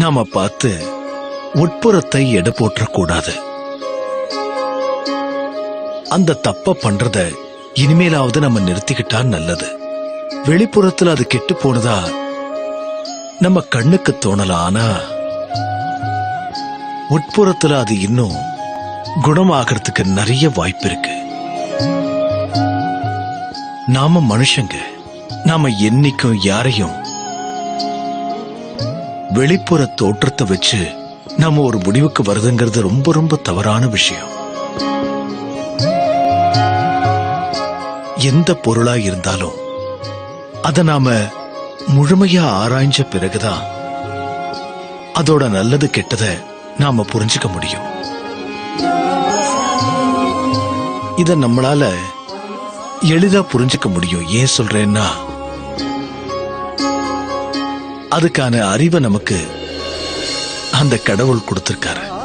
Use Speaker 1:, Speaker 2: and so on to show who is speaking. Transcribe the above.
Speaker 1: நாம பார்த்து உட்புறத்தை எடை போற்றக்கூடாது. அந்த தப்ப பண்றத இனிமேலாவது நம்ம நிறுத்திக்கிட்டா நல்லது. வெளிப்புறத்துல அது கெட்டு போனதா நம்ம கண்ணுக்கு தோணலாம் ஆனா உட்புறத்துல அது இன்னும் குணமாகறதுக்கு நிறைய வாய்ப்பு இருக்கு. நாம மனுஷங்க நாம என்னைக்கும் யாரையும் வெளிப்புற தோற்றத்தை வச்சு நம்ம ஒரு முடிவுக்கு வருதுங்கிறது ரொம்ப ரொம்ப தவறான விஷயம். எந்த பொருளா இருந்தாலும் அதை நாம முழுமையா ஆராய்ஞ்ச பிறகுதான் அதோட நல்லது கெட்டதை நாம புரிஞ்சுக்க முடியும். இத நம்மளால எளிதா புரிஞ்சுக்க முடியும். ஏன் சொல்றேன்னா அதுக்கான அறிவை நமக்கு அந்த கடவுள் கொடுத்திருக்காரு.